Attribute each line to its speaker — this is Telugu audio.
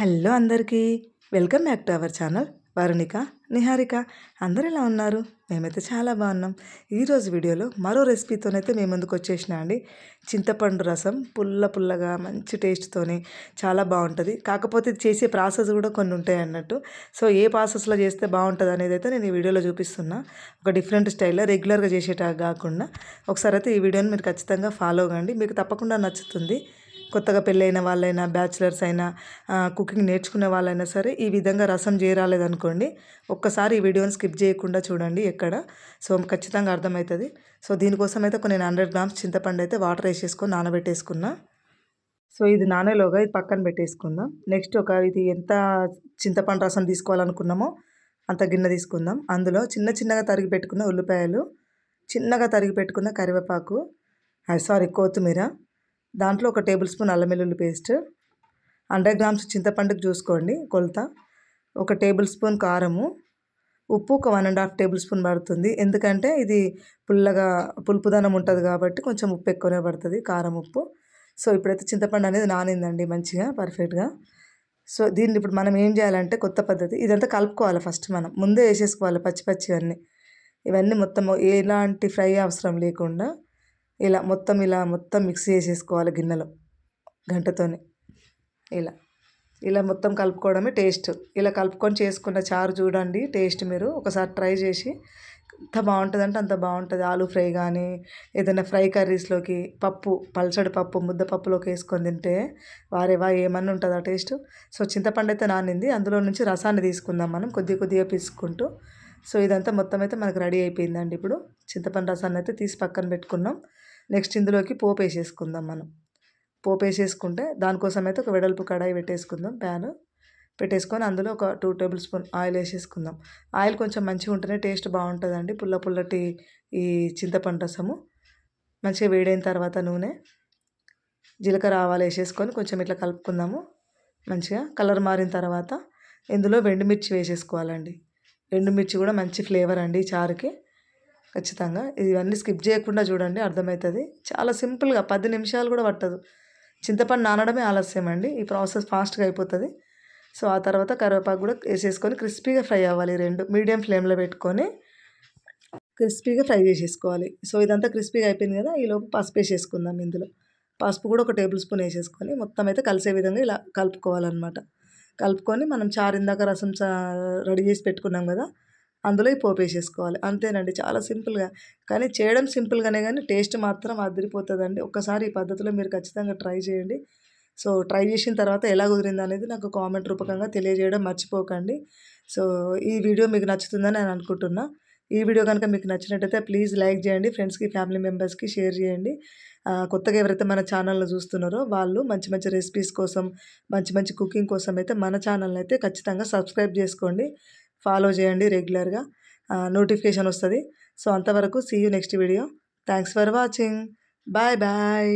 Speaker 1: హలో అందరికీ. Welcome back to our channel. Varunika Niharika అందరు ఎలా ఉన్నారు? మేమైతే చాలా బాగున్నాం. ఈరోజు వీడియోలో మరో రెసిపీతోనైతే మేము ముందుకు వచ్చేసిన అండి. చింతపండు రసం పుల్ల పుల్లగా మంచి టేస్ట్తోని చాలా బాగుంటుంది. కాకపోతే చేసే ప్రాసెస్ కూడా కొన్ని ఉంటాయి అన్నట్టు. సో ఏ ప్రాసెస్లో చేస్తే బాగుంటుంది అనేది అయితే నేను ఈ వీడియోలో చూపిస్తున్నా. ఒక డిఫరెంట్ స్టైల్లో రెగ్యులర్గా చేసేట కాకుండా ఒకసారి అయితే ఈ వీడియోని మీరు ఖచ్చితంగా ఫాలో కండి మీకు తప్పకుండా నచ్చుతుంది. కొత్తగా పెళ్ళైన వాళ్ళైనా బ్యాచిలర్స్ అయినా కుకింగ్ నేర్చుకునే వాళ్ళైనా సరే ఈ విధంగా రసం చేరాలేదనుకోండి ఒక్కసారి ఈ వీడియోని స్కిప్ చేయకుండా చూడండి ఎక్కడ. సో ఖచ్చితంగా అర్థమవుతుంది. సో దీనికోసం అయితే కొన్ని హండ్రెడ్ గ్రామ్స్ చింతపండు అయితే వాటర్ వేసేసుకొని నానబెట్టేసుకున్నా. సో ఇది నానేలోగా ఇది పక్కన పెట్టేసుకుందాం. నెక్స్ట్ ఒక ఇది ఎంత చింతపండు రసం తీసుకోవాలనుకున్నామో అంత గిన్నె తీసుకుందాం. అందులో చిన్న చిన్నగా తరిగి పెట్టుకున్న ఉల్లిపాయలు చిన్నగా తరిగి పెట్టుకున్న కరివేపాకు సారీ కొత్తిమీర దాంట్లో ఒక టేబుల్ స్పూన్ అల్లం వెల్లుల్లి పేస్ట్ హండ్రెడ్ గ్రామ్స్ చింతపండుకి చూసుకోండి కొలత. ఒక టేబుల్ స్పూన్ కారము ఉప్పు ఒక one and half tablespoon పడుతుంది. ఎందుకంటే ఇది పుల్లగా పులుపుదనం ఉంటుంది కాబట్టి కొంచెం ఉప్పు ఎక్కువనే పడుతుంది కారం ఉప్పు. సో ఇప్పుడైతే చింతపండు అనేది నానిందండి మంచిగా పర్ఫెక్ట్గా. సో దీన్ని ఇప్పుడు మనం ఏం చేయాలంటే కొత్త పద్ధతి ఇదంతా కలుపుకోవాలి ఫస్ట్ మనం. ముందే వేసేసుకోవాలి పచ్చి పచ్చివన్నీ. ఇవన్నీ మొత్తం ఎలాంటి ఫ్రై అవసరం లేకుండా ఇలా మొత్తం ఇలా మొత్తం మిక్స్ చేసేసుకోవాలి గిన్నెలో గంటతోని. ఇలా. ఇలా మొత్తం కలుపుకోవడమే టేస్ట్. ఇలా కలుపుకొని చేసుకున్న చారు చూడండి టేస్ట్ మీరు. ఒకసారి ట్రై చేసి ఎంత బాగుంటుంది అంటే అంత బాగుంటుంది. ఆలు ఫ్రై కానీ ఏదైనా ఫ్రై కర్రీస్లోకి పప్పు పల్చడి పప్పు ముద్ద పప్పులోకి వేసుకొని తింటే వారేవా ఏమన్నా ఉంటుంది ఆ టేస్ట్? సో చింతపండు అయితే నానింది. అందులో నుంచి రసాన్ని తీసుకుందాం మనం కొద్ది కొద్దిగా పీసుకుంటూ సో ఇదంతా మొత్తం అయితే మనకు రెడీ అయిపోయిందండి ఇప్పుడు. చింతపండు రసాన్ని అయితే తీసి పక్కన పెట్టుకున్నాం. నెక్స్ట్ ఇందులోకి పోపు వేసేసుకుందాం మనం. పోపు వేసేసుకుంటే దానికోసం అయితే ఒక వెడల్పు కడాయి పెట్టేసుకుందాం ప్యాన్ పెట్టేసుకొని అందులో ఒక టూ టేబుల్ స్పూన్ ఆయిల్ వేసేసుకుందాం. ఆయిల్ కొంచెం మంచిగా ఉంటేనే టేస్ట్ బాగుంటుందండి. పుల్ల పుల్లటి ఈ చింతపండు రసము. మంచిగా వేడైన తర్వాత నూనె జీలకర్ర ఆవాలు వేసేసుకొని కొంచెం ఇట్లా కలుపుకుందాము. మంచిగా కలర్ మారిన తర్వాత ఇందులో వెండుమిర్చి వేసేసుకోవాలండి. ఎండుమిర్చి కూడా మంచి ఫ్లేవర్ అండి చారుకి. ఖచ్చితంగా. ఇవన్నీ స్కిప్ చేయకుండా చూడండి అర్థమవుతుంది చాలా సింపుల్గా పది నిమిషాలు కూడా పట్టదు. చింతపండు నానడమే ఆలస్యం అండి. ఈ ప్రాసెస్ ఫాస్ట్గా అయిపోతుంది. సో ఆ తర్వాత కరివేపాకు కూడా వేసేసుకొని క్రిస్పీగా ఫ్రై అవ్వాలి రెండు. మీడియం ఫ్లేమ్లో పెట్టుకొని క్రిస్పీగా ఫ్రై చేసేసుకోవాలి. సో ఇదంతా క్రిస్పీగా అయిపోయింది కదా ఈలోపు పసుపు వేసేసుకుందాం ఇందులో. పసుపు కూడా ఒక టేబుల్ స్పూన్ వేసేసుకొని మొత్తం అయితే కలిసే విధంగా ఇలా కలుపుకోవాలన్నమాట. కలుపుకొని మనం చారిందాక రసం రెడీ చేసి పెట్టుకున్నాం కదా అందులో ఈ పోపు వేసేసుకోవాలి అంతేనండి. చాలా సింపుల్గా. కానీ చేయడం సింపుల్గానే కానీ టేస్ట్ మాత్రం అదిరిపోతుందండి. ఒక్కసారి ఈ పద్ధతిలో మీరు ఖచ్చితంగా ట్రై చేయండి. సో ట్రై చేసిన తర్వాత ఎలా కుదిరింది అనేది నాకు కామెంట్ రూపకంగా తెలియజేయడం మర్చిపోకండి. సో ఈ వీడియో మీకు నచ్చుతుందని నేను అనుకుంటున్నా. ఈ వీడియో కనుక మీకు నచ్చినట్టయితే ప్లీజ్ లైక్ చేయండి. ఫ్రెండ్స్కి ఫ్యామిలీ మెంబర్స్కి షేర్ చేయండి. కొత్తగా ఎవరైతే మన ఛానల్ని చూస్తున్నారో వాళ్ళు మంచి మంచి రెసిపీస్ కోసం మంచి మంచి కుకింగ్ కోసం అయితే మన ఛానల్ని అయితే ఖచ్చితంగా సబ్స్క్రైబ్ చేసుకోండి. ఫాలో చేయండి రెగ్యులర్గా. నోటిఫికేషన్ వస్తుంది. సో అంతవరకు see you next video. Thanks for watching. Bye bye.